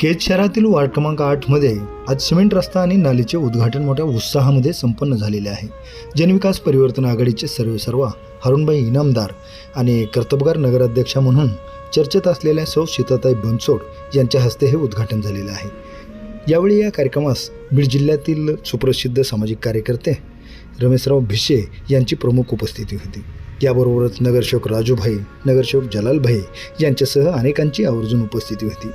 केज शहरातील वार्ड क्रमांक आठमध्ये आज सिमेंट रस्ता आणि नालीचे उद्घाटन मोठ्या उत्साहामध्ये संपन्न झालेले आहे. जनविकास परिवर्तन आघाडीचे सर्वेसर्वा हरुणबाई हरुणभाई इनामदार आणि कर्तबगार नगराध्यक्षा म्हणून चर्चेत असलेल्या सौ सीताताई बनसोड यांच्या हस्ते हे उद्घाटन झालेलं आहे. यावेळी या कार्यक्रमास बीड जिल्ह्यातील सुप्रसिद्ध सामाजिक कार्यकर्ते रमेशराव भिशे यांची प्रमुख उपस्थिती होती. याबरोबरच नगरसेवक राजूभाई नगरसेवक जलालभाई यांच्यासह अनेकांची आवर्जून उपस्थिती होती.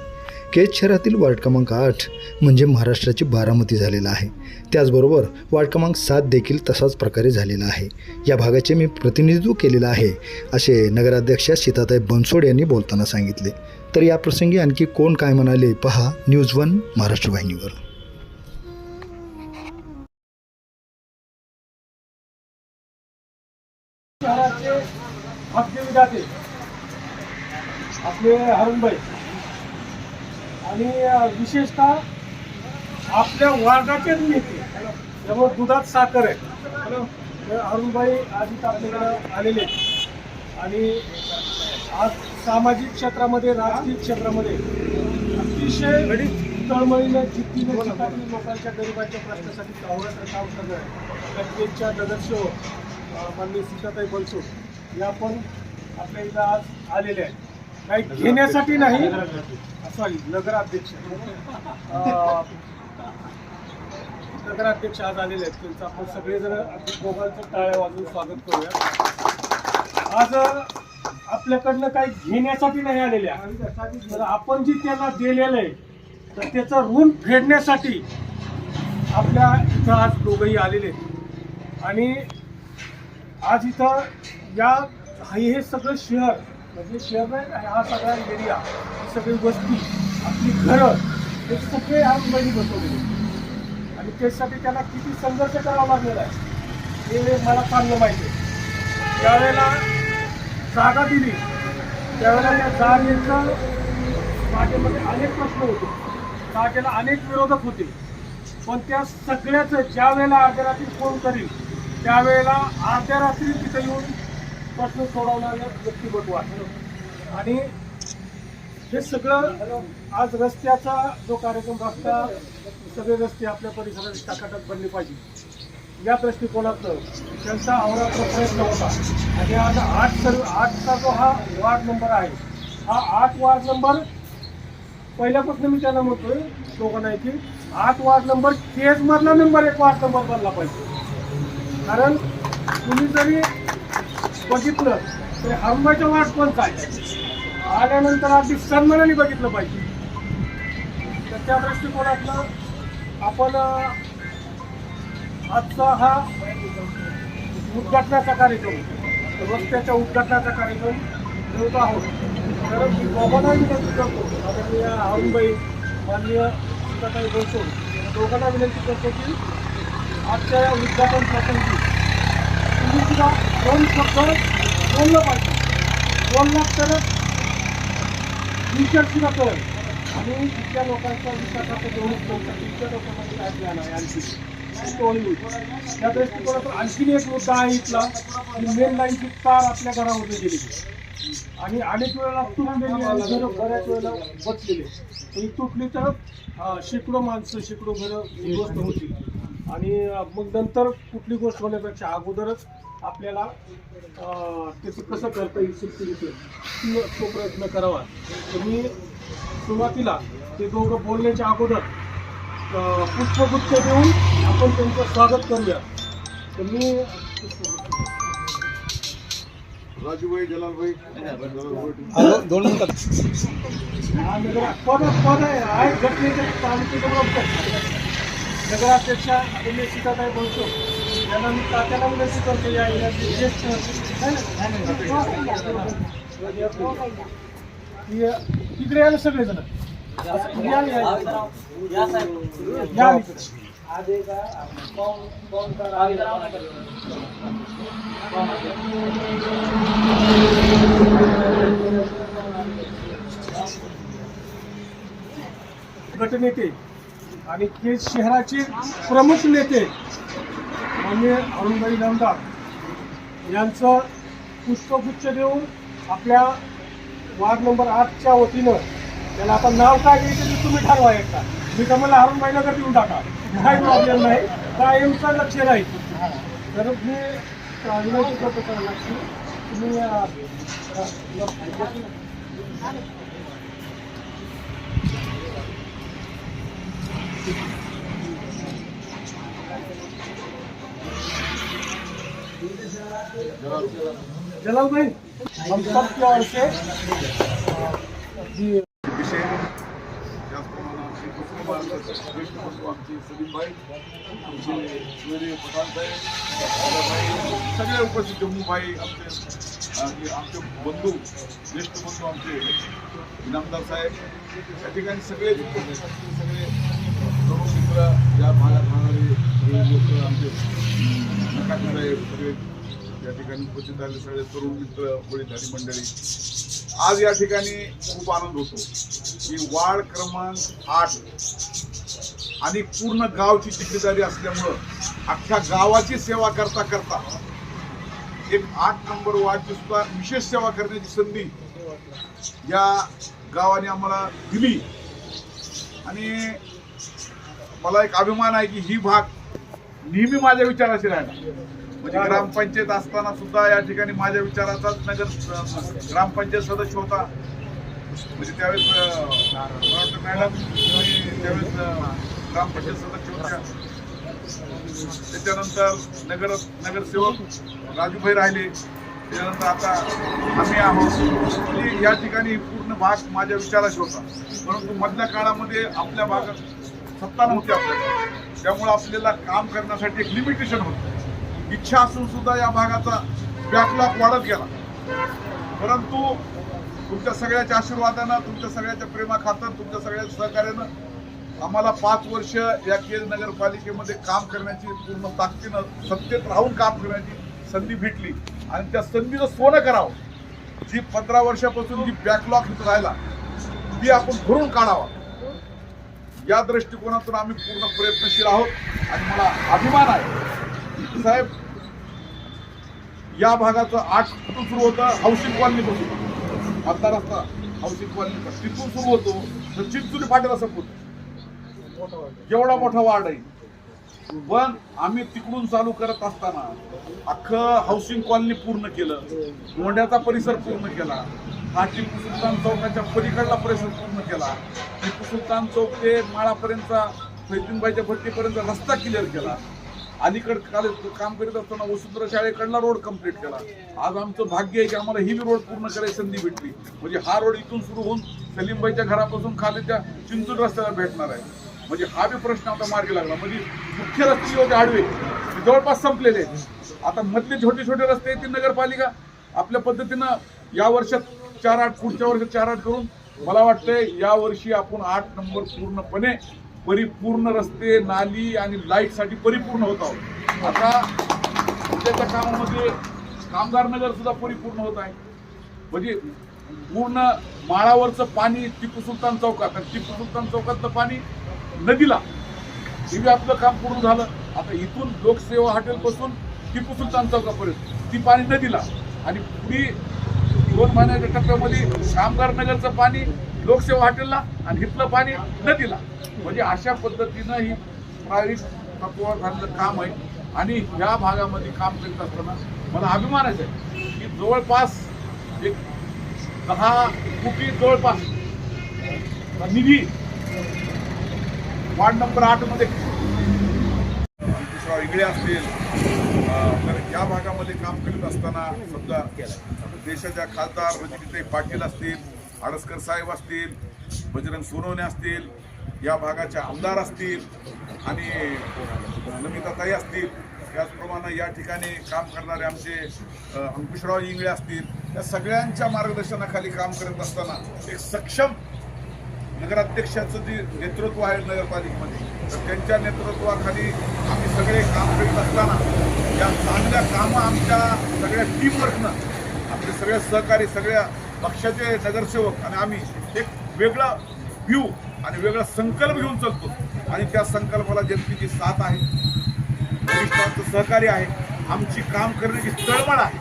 केज शहरातील वार्ड क्रमांक आठ म्हणजे महाराष्ट्राची बारामती झालेला आहे. त्याचबरोबर वार्ड क्रमांक सात देखील तसाच प्रकारे झालेला आहे. या भागाचे मी प्रतिनिधित्व केलेलं आहे असे नगराध्यक्षा सीताताई बनसोड यांनी बोलताना सांगितले. तर या प्रसंगी आणखी कोण काय म्हणाले पहा न्यूज वन महाराष्ट्र वाहिनीवर आपले हरुणभाई आणि विशेषतः आपल्या वार्डाचेच नेते. त्यामुळे दुधात साखर आहे. अरुणबाई अरुणभाई आज आपल्याकडं आलेले आहेत. आणि आज सामाजिक क्षेत्रामध्ये राजकीय क्षेत्रामध्ये अतिशय तळमळीनं जिद्दीनं लोकांच्या गरिबांच्या प्रश्नासाठी धावण्याचं काम करत आहे. बँकेच्या नगरसेवक अ, माननीय सीताताई बनसो या पण आपल्या इथं आज आलेल्या आहेत. काही घेण्यासाठी नाही. सॉरी नगराध्यक्ष. नगराध्यक्ष आज आलेले आहेत. त्यांचं आपण सगळेजण दोघांचं टाळ्या वाजवून स्वागत करूया. आज आपल्याकडनं काही घेण्यासाठी नाही आलेल्या. तर आपण जी त्यांना दिलेलं आहे तर त्याचं ऋण फेडण्यासाठी आपल्या इथं आज दोघंही आलेले आहेत. आणि आज इथं या हे सगळं शहर म्हणजे शहर आणि हा सगळा एरिया ही सगळी वस्ती आपली घरं हे सगळे आज बहिणी बसवलेले आणि त्यासाठी त्यांना किती संघर्ष करावा लागलेला आहे हे मला चांगलं माहिती आहे. ज्यावेळेला जागा दिली त्यावेळेला त्या जागेचं जागेमध्ये अनेक प्रश्न होते. जागेला अनेक विरोधक होते. पण त्या सगळ्याचं ज्या वेळेला अर्ध्या रात्री फोन करील त्यावेळेला अर्ध्या रात्री तिथं येऊन प्रश्न सोडवणारे व्यक्तिमत्व आहे. आणि हे सगळं आज रस्त्याचा जो कार्यक्रम रस्ता सगळे रस्ते आपल्या परिसरात टाकाटाक बनले पाहिजे. या दृष्टिकोनातनं त्यांचा आवराचा प्रयत्न होता. आणि आज आठ सर्व आठचा जो हा वार्ड नंबर आहे हा आठ वार्ड नंबर पहिल्यापासून मी त्यांना म्हणतोय दोघांना की आठ वार्ड नंबर केजमधला नंबर एक वार्ड नंबर बनला पाहिजे. कारण तुम्ही जरी बघितलं तरी हरंबाच्या वार्ड पण काय? आल्यानंतर अगदी सन्मानाने बघितलं पाहिजे. तर त्या दृष्टिकोनातनं आपण आजचा हा उद्घाटनाचा कार्यक्रम रस्त्याच्या उद्घाटनाचा कार्यक्रम ठेवत आहोत. तर मी दोघांना विनंती करतो आदरणीय अरुणबाई माननीय सीताताई बनसोड दोघांना विनंती करतो की आजच्या या उद्घाटन प्रसंगी तुम्ही सुद्धा दोन शब्द बोललं पाहिजे बोलला तरच विचार सुद्धा आणि इतक्या लोकांचा विचाराचा जेवढं कळतं इथल्या लोकांमध्ये काय प्लॅन आहे आणखी तो त्या दृष्टिकोनातून आणखीन एक मुद्दा आहे इथला की मेन लाईनची तार आपल्या घरामध्ये गेलेली आणि अनेक वेळेला तुटलेली आणि घरं बऱ्याच वेळेला बसलेले ही तुटली तर शेकडो माणसं शेकडो घरं उद्ध्वस्त होतील आणि मग नंतर कुठली गोष्ट होण्यापेक्षा अगोदरच आपल्याला अं, त्याचं कसं करता येईल सुटसुटीत तो प्रयत्न करावा. तर मी सुरुवातीला ते दोघं बोलण्याच्या अगोदर पुष्पगुच्छ देऊन आपण त्यांचं स्वागत करूया. तर मी राजूभाई जलालभाई दोन मिनिटात हा पद पद आहे. घटनेच्या नगराध्यक्ष आदरणीय सीताताई बोलतो. त्यांना मी तात्याला विनंती करतो या तिकडे यायला सगळेजण. असं या गटनेते. आणि ते शहराचे प्रमुख नेते माननीय अरुणभाई नामदार यांचं पुष्पगुच्छ देऊन आपल्या वार्ड नंबर आठच्या वतीनं त्याला आता नाव काय द्यायचं ते तुम्ही ठरवा एकदा. मी तर मला अरुणबाई नगर देऊन टाका. काही प्रॉब्लेम नाही. कायमचं लक्ष नाही. तर मी अं, विनंती की तुम्ही जलाल भाई। हम सब की ओर से अं, जी। विषय त्याचप्रमाणे आमचे कुटुंबात ज्येष्ठ बंधू आमचे सलीमभाई आमचे सोयरे पठाणसाहेब दादाभाई सगळे उपस्थित जम्मूभाई आमचे अं, हे आमचे बंधू ज्येष्ठ बंधू आमचे इनामदार साहेब या ठिकाणी सगळे उपस्थित सगळे तरुण मित्र या भागात राहणारे लोक आमचे सगळे या ठिकाणी उपस्थित झाले सगळे तरुण मित्र वडीलधारी मंडळी. आज या ठिकाणी खूप आनंद होतो की वार्ड क्रमांक आठ आणि पूर्ण गावची जिम्मेदारी असल्यामुळं अख्ख्या गावाची सेवा करता करता एक आठ नंबर वार्डची सुद्धा विशेष सेवा करण्याची संधी या गावाने आम्हाला दिली. आणि मला एक अभिमान आहे की ही भाग नेहमी माझ्या विचाराशी राहिला म्हणजे ग्रामपंचायत असताना सुद्धा या ठिकाणी माझ्या विचाराचाच नगर ग्रामपंचायत सदस्य होता. म्हणजे त्यावेळेस मॅडम त्यावेळेस ग्रामपंचायत सदस्य होत्या. त्याच्यानंतर नगर नगरसेवक राजूभाई राहिले. त्याच्यानंतर आता आम्ही आहोत. म्हणजे या ठिकाणी पूर्ण भाग माझ्या विचाराशी होता. परंतु मधल्या काळामध्ये आपल्या भागात सत्ता नव्हती आपल्याकडे. त्यामुळे आपल्याला काम करण्यासाठी एक लिमिटेशन होतं. इच्छा असून सुद्धा या भागाचा बॅकलॉग वाढत गेला. परंतु तुमच्या सगळ्याच्या आशीर्वादानं तुमच्या सगळ्याच्या प्रेमाखातर तुमच्या सगळ्याच्या सहकार्यानं आम्हाला पाच वर्ष या केज नगरपालिकेमध्ये काम करण्याची पूर्ण ताकदीनं सत्तेत राहून काम करण्याची संधी भेटली. आणि त्या संधीचं सोनं करावं. जी पंधरा वर्षापासून जी बॅकलॉग इथं राहिला ती आपण भरून काढावा. या दृष्टिकोनातून आम्ही पूर्ण प्रयत्नशील आहोत आणि मला अभिमान आहे. साहेब या भागाचं आठ कुठून सुरू होतं? हाऊसिंग कॉलनीपासून मतदार रस्ता हाऊसिंग कॉलनी तिथून सुरू होतो. तर चिंचुली फाट्याला संपवतो एवढा मोठा वार्ड आहे. पण आम्ही तिकडून चालू करत असताना अख्खं हाऊसिंग कॉलनी पूर्ण केलं. मोंढ्याचा परिसर पूर्ण केला. हा टिपू सुलतान चौकाच्या पलीकडला परिसर पूर्ण केला. टिपू सुलतान चौक ते माळापर्यंतचा फैतीनबाईच्या भट्टीपर्यंत रस्ता क्लिअर केला. अलीकड काल काम करीत असताना वसुंधरा शाळेकडला रोड कंप्लीट केला. आज आमचं भाग्य आहे की आम्हाला ही रोड पूर्ण करायची संधी भेटली. म्हणजे हा रोड इथून सुरू होऊन सलीमबाईच्या घरापासून खाली त्या चिंचूड रस्त्याला भेटणार आहे. म्हणजे हा बी प्रश्न आता मार्गी लागला. म्हणजे मुख्य रस्ते होते आडवे. जवळपास संपलेले. आता मधले छोटे छोटे रस्ते आहेत ती नगरपालिका आपल्या पद्धतीनं या वर्षात चार आठ पुढच्या वर्षी चार आठ करून मला वाटतंय या वर्षी आपण आठ नंबर पूर्णपणे परिपूर्ण रस्ते नाली आणि लाईटसाठी परिपूर्ण होत आहोत. आता त्याच्या कामामध्ये कामगार नगर सुद्धा परिपूर्ण होत आहे. म्हणजे पूर्ण माळावरचं पाणी टिपू सुलतान चौकात आणि टिपू सुलतान चौकातलं पाणी नदीला. हे आपलं काम पूर्ण झालं. आता इथून लोकसेवा हॉटेलपासून टिपू सुलतान चौकापर्यंत. ती पाणी नदीला. आणि पुढी दोन महिन्याच्या टप्प्यामध्ये कामगार नगरचं पाणी लोकसेवा हॉटेलला आणि इथलं पाणी नदीला. म्हणजे अशा पद्धतीनं ही प्रायव्हेट तत्वावर झालेलं काम आहे. आणि ह्या भागामध्ये काम करीत असताना मला अभिमानाचं आहे की जवळपास एक दहा कोटी जवळपास निधी वार्ड नंबर आठमध्ये इकडे असतील तर या भागामध्ये काम करीत असताना समजा देशाच्या खासदार म्हणजे रजनीताई पाटील असतील आडसकर साहेब असतील बजरंग सोनवणे असतील या भागाचे आमदार असतील आणि नमिताताई असतील. त्याचप्रमाणे या ठिकाणी काम करणारे आमचे अंकुशराव इंगळे असतील. या सगळ्यांच्या मार्गदर्शनाखाली काम करत असताना एक सक्षम नगराध्यक्षाचं जे नेतृत्व आहे नगरपालिकेमध्ये तर त्यांच्या नेतृत्वाखाली आम्ही सगळे काम करीत असताना या चांगल्या कामं आमच्या सगळ्या टीमवर्कनं आपले सगळे सहकारी सगळ्या पक्षाचे नगरसेवक आणि आम्ही एक वेगळा व्ह्यू आणि वेगळा संकल्प घेऊन चालतो. आणि त्या संकल्पाला जनतेची साथ आहे वरिष्ठांचं सहकार्य आहे आमची काम करण्याची तळमळ आहे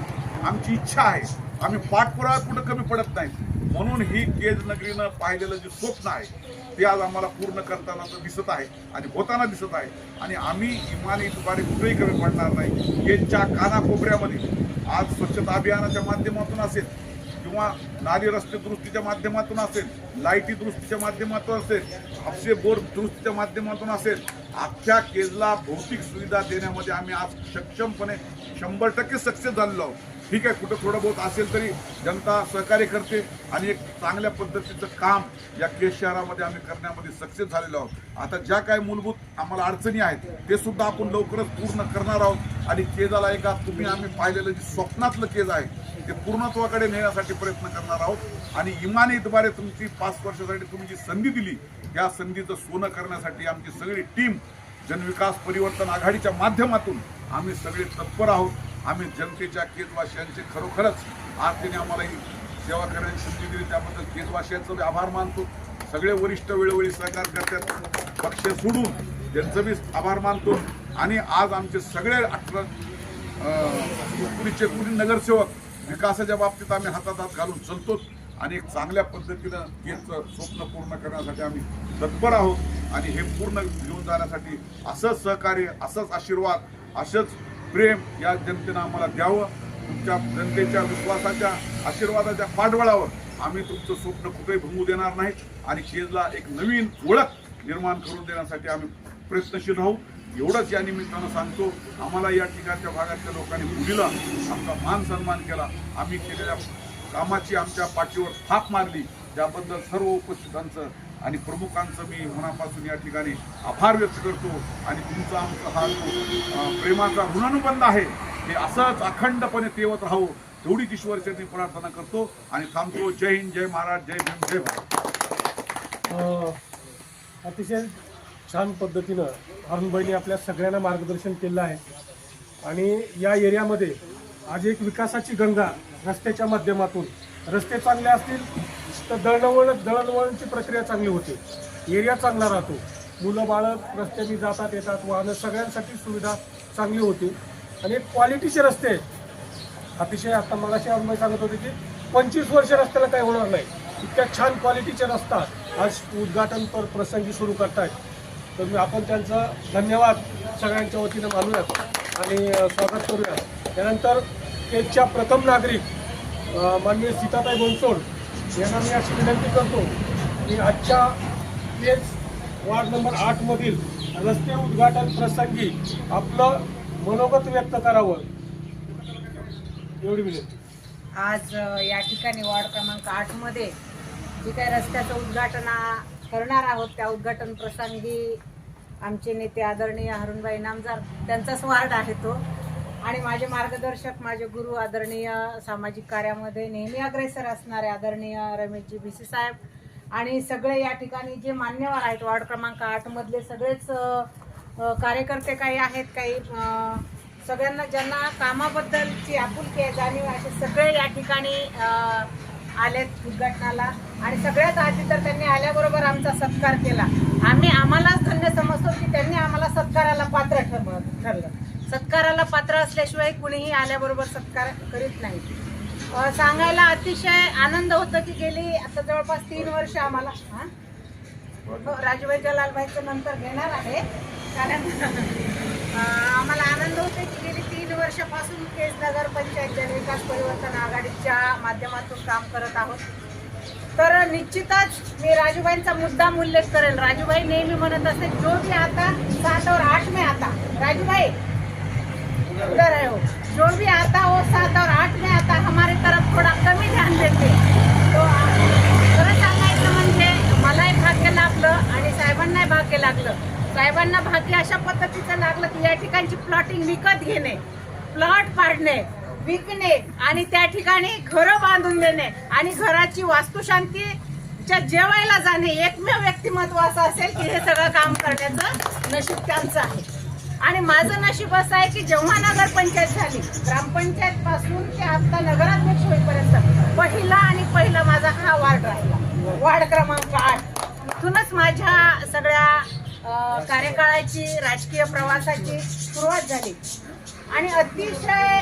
आमची इच्छा आहे आम्ही पाठपुरावा कुठं कमी पडत नाही. म्हणून ही केज नगरीनं पाहिलेलं जे स्वप्न आहे ते आज आम्हाला पूर्ण करताना दिसत आहे आणि होताना दिसत आहे. आणि आम्ही इमानी दुपारी कुठेही कमी पडणार नाही. केजच्या कानाकोपऱ्यामध्ये आज स्वच्छता अभियानाच्या माध्यमातून असेल किंवा नाली रस्ते दुरुस्तीच्या माध्यमातून असेल लाईटी दुरुस्तीच्या माध्यमातून असेल हापसे बोर्ड दुरुस्तीच्या माध्यमातून असेल अख्ख्या केजला भौतिक सुविधा देण्यामध्ये आम्ही आज सक्षमपणे शंभर टक्के सक्सेस झालेलो आहोत. ठीक आहे कुठं थोडं बहुत असेल तरी जनता सहकार्य करते आणि एक चांगल्या पद्धतीचं काम या केस शहरामध्ये आम्ही करण्यामध्ये सक्सेस झालेलो आहोत. आता ज्या काही मूलभूत आम्हाला अडचणी आहेत ते सुद्धा आपण लवकरच पूर्ण करणार आहोत. आणि केजाला एका तुम्ही आम्ही पाहिलेलं जे स्वप्नातलं केज आहे ते पूर्णत्वाकडे नेण्यासाठी प्रयत्न करणार आहोत. आणि इमानीद्वारे तुमची पाच वर्षासाठी तुम्ही जी संधी दिली या संधीचं सोनं करण्यासाठी आमची सगळी टीम जनविकास परिवर्तन आघाडीच्या माध्यमातून आम्ही सगळे तत्पर आहोत. आम्ही जनतेच्या केजवासियांचे खरोखरच आरतीने आम्हाला ही सेवा करण्याची संधी दिली. त्याबद्दल केजवासियांचं मी आभार मानतो. सगळे वरिष्ठ वेळोवेळी सहकार करतात. पक्ष सोडून त्यांचं मी आभार मानतो. आणि आज आमचे सगळे अठरा कुणीचे कुणी नगरसेवक विकासाच्या बाबतीत आम्ही हातात हात घालून चलतोच आणि एक चांगल्या पद्धतीनं केचं स्वप्न पूर्ण करण्यासाठी आम्ही तत्पर आहोत. आणि हे पूर्ण घेऊन जाण्यासाठी असंच सहकार्य असंच आशीर्वाद असंच प्रेम या जनतेनं आम्हाला द्यावं. तुमच्या जनतेच्या विश्वासाच्या आशीर्वादाच्या पाठबळावर आम्ही तुमचं स्वप्न कुठेही भंगू देणार नाही. आणि केजला एक नवीन ओळख निर्माण करून देण्यासाठी आम्ही प्रयत्नशील राहू. एवढंच या निमित्तानं सांगतो आम्हाला या ठिकाणच्या भागातल्या लोकांनी मुलीला आमचा मान सन्मान केला. आम्ही केलेल्या कामाची आमच्या पाठीवर थाप मारली. त्याबद्दल सर्व उपस्थितांचं आणि प्रमुखांचं मी मनापासून या ठिकाणी आभार व्यक्त करतो आणि तुमचा आमचा हा जो प्रेमाचा ऋणानुबंध आहे हे असंच अखंडपणे तेवत राहू तेवढीच ईश्वरचरणी प्रार्थना करतो आणि थांबतो. जय हिंद जय महाराज जय भीम जय भारत. अतिशय छान पद्धतीनं अरुणबाईंनी आपल्या सगळ्यांना मार्गदर्शन केलं आहे. आणि या एरियामध्ये आज एक विकासाची गंगा रस्त्याच्या माध्यमातून रस्ते चांगले असतील तर दळणवळण दळणवळणची प्रक्रिया चांगली होते. एरिया चांगला राहतो. मुलं बाळं रस्त्याने जातात येतात वाहनं सगळ्यांसाठी सुविधा चांगली होती. आणि एक क्वालिटीचे रस्ते आहेत. अतिशय आता मगाशी अरुणबाई सांगत होते की पंचवीस वर्ष रस्त्याला काही होणार नाही. इतक्या छान क्वालिटीचे रस्ता आज उद्घाटन पर प्रसंगी सुरू करतायत. तर मी आपण त्यांचं धन्यवाद सगळ्यांच्या वतीनं मानूयात आणि स्वागत करूया त्यानंतर केजच्या प्रथम नागरिक माननीय सीताताई बनसोड यांना मी अशी विनंती करतो की आजच्या तेच वार्ड नंबर आठमधील रस्ते उद्घाटन प्रसंगी आपलं मनोगत व्यक्त करावं. एवढी विनंती. आज या ठिकाणी वॉर्ड क्रमांक आठमध्ये जी जे काही रस्त्याचं उद्घाटन करणार आहोत त्या उद्घाटन प्रसंगी आमचे नेते आदरणीय हरुणबाई नामदार त्यांचाच वार्ड आहे तो. आणि माझे मार्गदर्शक माझे गुरु आदरणीय सामाजिक कार्यामध्ये नेहमी अग्रेसर असणारे आदरणीय रमेशजी भिसे साहेब. आणि सगळे या ठिकाणी जे मान्यवर आहेत वार्ड क्रमांक आठ मधले सगळेच कार्यकर्ते काही आहेत काही सगळ्यांना ज्यांना कामाबद्दलची आपुलकी आहे जाणीव असे सगळे या ठिकाणी आलेत उद्घाटनाला. आणि सगळ्यात आधी तर त्यांनी आल्याबरोबर आमचा सत्कार केला. आम्ही आम्हालाच धन्य समजतो की त्यांनी आम्हाला सत्काराला पात्र ठरलं ठरलं. सत्काराला पात्र असल्याशिवाय कुणीही आल्याबरोबर सत्कार करीत नाही. सांगायला अतिशय आनंद होतो की गेली आता जवळपास तीन वर्ष आम्हाला हा? हो, राजूभाई जलालभाईचं नंतर घेणार आहे. कारण आम्हाला आनंद होतो की गेली तीन वर्षापासून केस नगर पंचायत जनविकास परिवर्तन आघाडीच्या माध्यमातून काम करत आहोत. तर निश्चितच मी राजूबाईंचा मुद्दाम उल्लेख करेल. राजूबाई नेहमी म्हणत असते जो की आता सात और आठ मे आता. राजूबाई कर रहे हो. जो भी आता वो सात और आठ में आता हमारे तरफ थोड़ा कमी ध्यान देते. तो खरं सांगायचं म्हणजे मलाही भाग्य लागलं आणि साहेबांनाही भाग्य लागलं. साहेबांना भाग्य अशा पद्धतीचं लागलं की या ठिकाणची प्लॉटिंग विकत घेणे प्लॉट पाडणे विकणे आणि त्या ठिकाणी घरं बांधून देणे आणि घराची वास्तुशांतीच्या जेवायला जाणे एकमेव व्यक्तिमत्व असं असेल की हे सगळं काम करण्याचं नशीब त्यांचं आहे. आणि माझं नशीब असं आहे की जेव्हा नगरपंचायत झाली ग्रामपंचायत पासून ते आता नगराध्यक्ष होईपर्यंत पहिला आणि पहिला माझा हा वार्ड राहिला. वार्ड क्रमांक आठ. इथूनच माझ्या सगळ्या कार्यकाळाची राजकीय प्रवासाची सुरुवात झाली. आणि अतिशय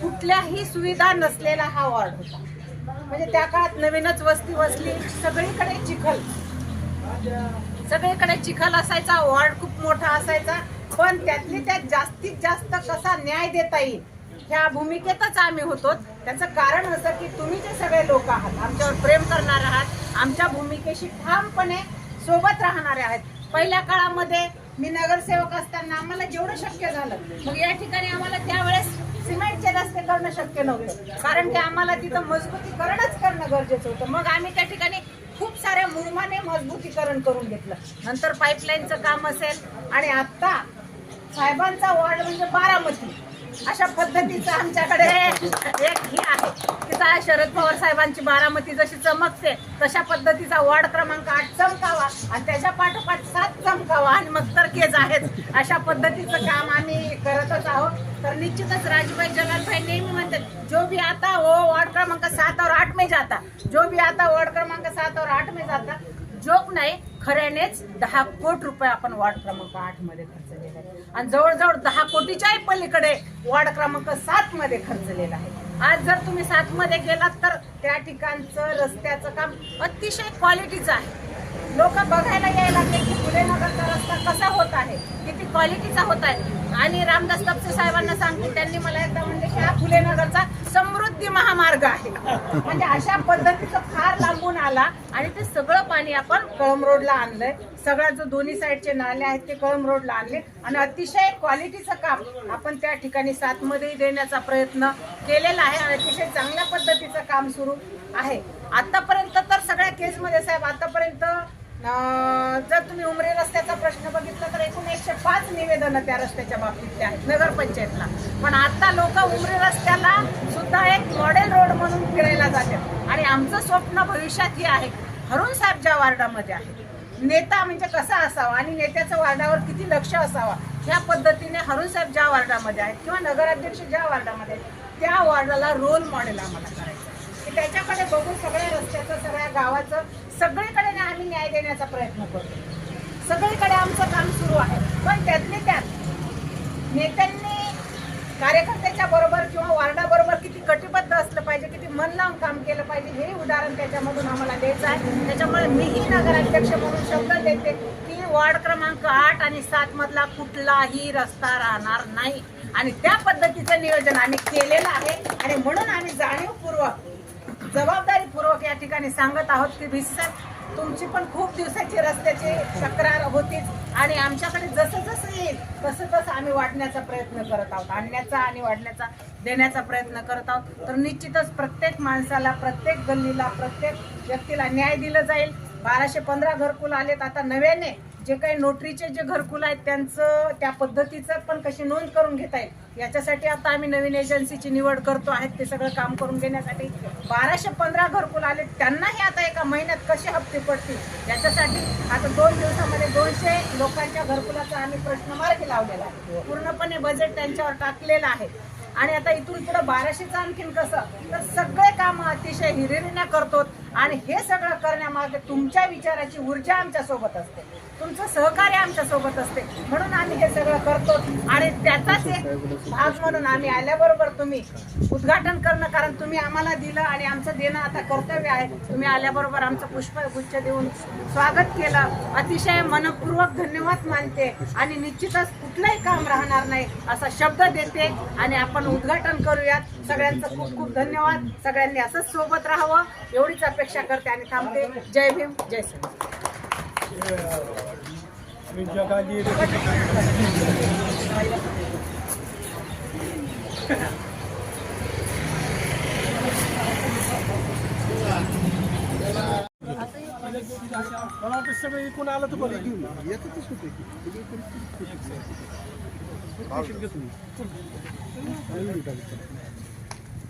कुठल्याही सुविधा नसलेला हा वार्ड होता. म्हणजे त्या काळात नवीनच वस्ती वसली सगळीकडे चिखल. सगळीकडे चिखल असायचा वॉर्ड खूप मोठा असायचा. पण त्यातली त्यात जास्तीत जास्त कसा न्याय देता येईल ह्या भूमिकेतच आम्ही होतो. त्याचं कारण असं की तुम्ही जे सगळे लोक आहात आमच्यावर प्रेम करणार आहात आमच्या भूमिकेशी ठामपणे सोबत राहणारे आहेत. पहिल्या काळामध्ये मी नगरसेवक असताना आम्हाला जेवढं शक्य झालं मग या ठिकाणी आम्हाला त्यावेळेस सिमेंटचे रस्ते करणं शक्य नव्हतं. कारण की आम्हाला तिथं मजबूतीकरणच करणं गरजेचं होतं. मग आम्ही त्या ठिकाणी खूप साऱ्या मुरमाने मजबूतीकरण करून घेतलं. नंतर पाईपलाईनचं काम असेल आणि आत्ता साहेबांचा वॉर्ड म्हणजे बारामती. अशा पद्धतीचं आमच्याकडे एक ही आहे. की त्या शरद पवार साहेबांची बारामती जशी चमकते तशा पद्धतीचा वॉर्ड क्रमांक आठ चमकावा आणि त्याच्या पाठोपाठ सात चमकावा आणि मग तर केज आहेत. अशा पद्धतीचं काम आम्ही करतच आहोत. तर निश्चितच राजूभाई जलालभाई नेहमी म्हणतात जो भी आता हो वार्ड क्रमांक सात और आठ में जाता जो भी आता वार्ड क्रमांक सात और आठ में जाता जोक नाही खऱ्यानेच दहा कोट रुपये आपण वार्ड क्रमांक आठमध्ये करतो. आणि जवळजवळ दहा कोटीच्याही पलीकडे वार्ड क्रमांक सात मध्ये खर्चलेला आहे. आज जर तुम्ही सात मध्ये गेलात तर त्या ठिकाणचं रस्त्याचं काम अतिशय क्वालिटीचं आहे. लोक बघायला यायला लागले की फुले नगरचा रस्ता कसा होत आहे किती क्वालिटीचा होत आहे. आणि रामदास तपसे साहेबांना सांगते त्यांनी मला एकदा म्हणले की हा फुले नगरचा समृद्धी महामार्ग आहे. म्हणजे अशा पद्धतीचं फार लांबून आला आणि ते सगळं पाणी आपण कळम रोडला आणलंय. सगळ्या जो दोन्ही साईडचे नाले आहेत ते कळम रोडला आणले. आणि अतिशय क्वालिटीचं काम आपण त्या ठिकाणी सातमध्येही देण्याचा प्रयत्न केलेला आहे आणि अतिशय चांगल्या पद्धतीचं काम सुरू आहे. आतापर्यंत तर सगळ्या केसमध्ये साहेब आतापर्यंत जर तुम्ही उमरे रस्त्याचा प्रश्न बघितला तर एकूण एकशे पाच निवेदनं त्या रस्त्याच्या बाबतीत आहेत नगरपंचायतला. पण आता लोक उमरे रस्त्याला सुद्धा एक मॉडेल रोड म्हणून फिरायला जातात. आणि आमचं स्वप्न भविष्यात हे आहे. हरुण साहेब ज्या वार्डामध्ये आहे नेता म्हणजे कसा असावा आणि नेत्याचं वार्डावर किती लक्ष असावा ह्या पद्धतीने हरुण साहेब ज्या वार्डामध्ये आहेत किंवा नगराध्यक्ष ज्या वार्डामध्ये आहेत त्या वार्डाला रोल मॉडेल आम्हाला करायचं त्याच्याकडे बघून सगळ्या रस्त्याचं सगळ्या गावाचं सगळीकडे आम्ही न्याय देण्याचा प्रयत्न करतो. सगळीकडे आमचं काम सुरू आहे. पण त्यातले त्यात नेत्यांनी कार्यकर्त्याच्या बरोबर किंवा वार्डाबरोबर किती कटिबद्ध असलं पाहिजे किती मन लावून काम केलं पाहिजे हे उदाहरण त्याच्यामधून आम्हाला द्यायचं आहे. त्याच्यामुळे मीही नगराध्यक्ष म्हणून शब्द देते की वार्ड क्रमांक आठ आणि सात मधला कुठलाही रस्ता राहणार नाही. आणि त्या पद्धतीचं नियोजन आम्ही केलेलं आहे. आणि म्हणून आम्ही जाणीवपूर्वक जबाबदारीपूर्वक या ठिकाणी सांगत आहोत की व्ही साहेब तुमची पण खूप दिवसाची रस्त्याची तक्रार होतीच आणि आमच्याकडे जसं जसं येईल तसं तसं आम्ही वाढण्याचा प्रयत्न करत आहोत. आणण्याचा आणि वाढण्याचा देण्याचा प्रयत्न करत आहोत. तर निश्चितच प्रत्येक माणसाला प्रत्येक गल्लीला प्रत्येक व्यक्तीला न्याय दिलं जाईल. बाराशे पंधरा घरकुल आलेत. आता नव्याने जे काही नोटरीचे जे घरकुल आहेत त्यांचं त्या पद्धतीचं पण कशी नोंद करून घेता येईल? याच्यासाठी आता आम्ही नवीन एजन्सीची निवड करतो आहेत ते सगळं काम करून घेण्यासाठी. बाराशे पंधरा घरकुल आले त्यांनाही आता एका महिन्यात कसे हप्ते पडतील? याच्यासाठी आता दोन दिवसामध्ये दोनशे लोकांच्या घरकुलाचा आम्ही प्रश्नमार्गी लावलेला आहे. पूर्णपणे बजेट त्यांच्यावर टाकलेलं आहे. आणि आता इथून पुढे बाराशेचं आणखीन कसं? तर सगळे काम अतिशय हिरिरीनं करतो आणि हे सगळं करण्यामागे तुमच्या विचाराची ऊर्जा आमच्यासोबत असते. तुमचं सहकार्य आमच्यासोबत असते. म्हणून आम्ही हे सगळं करतो. आणि त्याचाच एक भाग म्हणून आम्ही आल्याबरोबर तुम्ही उद्घाटन करणं कारण तुम्ही आम्हाला दिलं आणि आमचं देणं आता कर्तव्य आहे. तुम्ही आल्याबरोबर आमचं पुष्पगुच्छ देऊन स्वागत केलं. अतिशय मनपूर्वक धन्यवाद मानते आणि निश्चितच कुठलंही काम राहणार नाही असा शब्द देते आणि आपण उद्घाटन करूयात. सगळ्यांचं खूप खूप धन्यवाद. सगळ्यांनी असंच सोबत राहावं. एवढीच अपेक्षा करते आणि थांबते. जय भीम जय श्री आणि जगाली मला वाटतं सगळं एकूण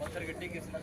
पत्थर गिट्टी किसना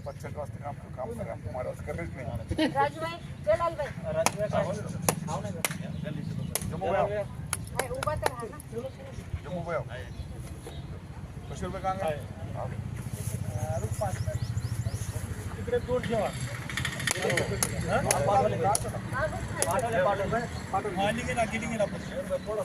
हमारे बच्चे का वास्ते काम काम करें हमारे वास्ते करने नहीं राजूभाई जलालभाई जम्मू में आओ नाही, उभा तर राहा ना जम्मू में आओ कशे रुपये कहाँ गए आओ. तिकडे दोन ठेवा आगे बढ़ाओ आगे बढ़ो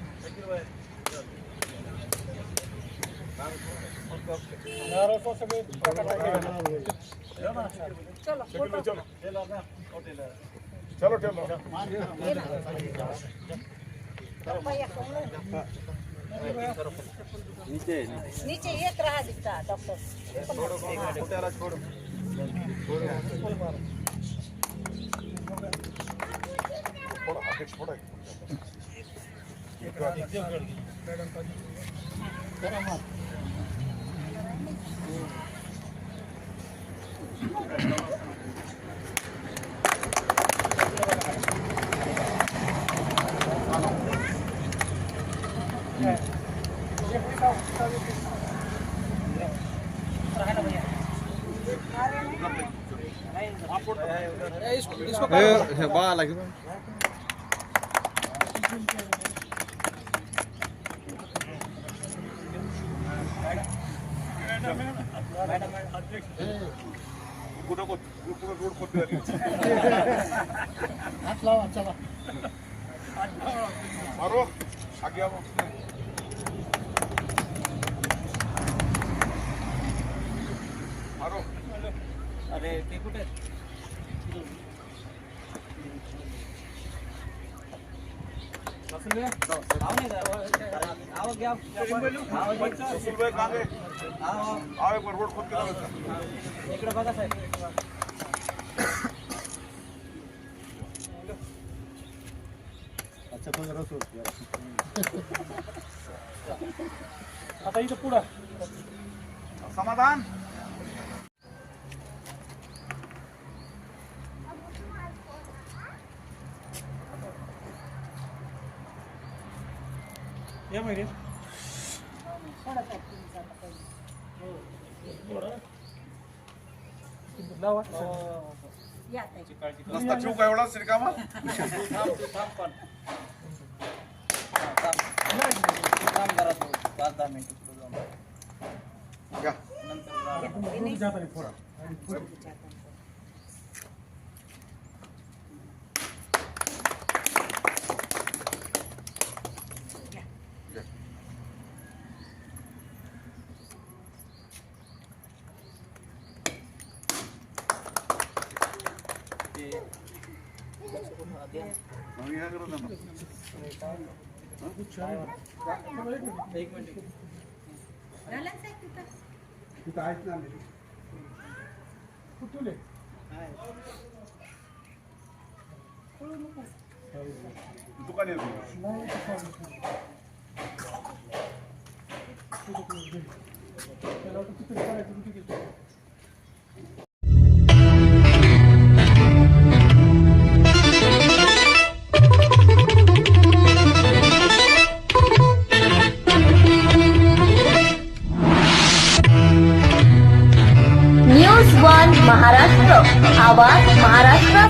चलो फोटो चलो चलो चलो ये ना. भैया, कमलो. नीचे एक रहा छोड़ा कुठं कोण कुठं रोड कोणती झाली मारो आगे मारो अरे ते कुठे एक रोड खोद इकडे बघा साहेब आता इथं पुढं. समाधान? या माहिती लावा. या ताई. रस्ता ठेवू का एवढा श्रीकामा थांब तू थांब पण थांब थांब. जरा तू पाच दहा मिनिटं नंतर जा. जाता थोडा ते द्या. मग या करू ना एक मिनिट झालं ना तिथं? आहेत ना कुठले दुकान येतो त्याला कुठे करायचं तिथे गेलं.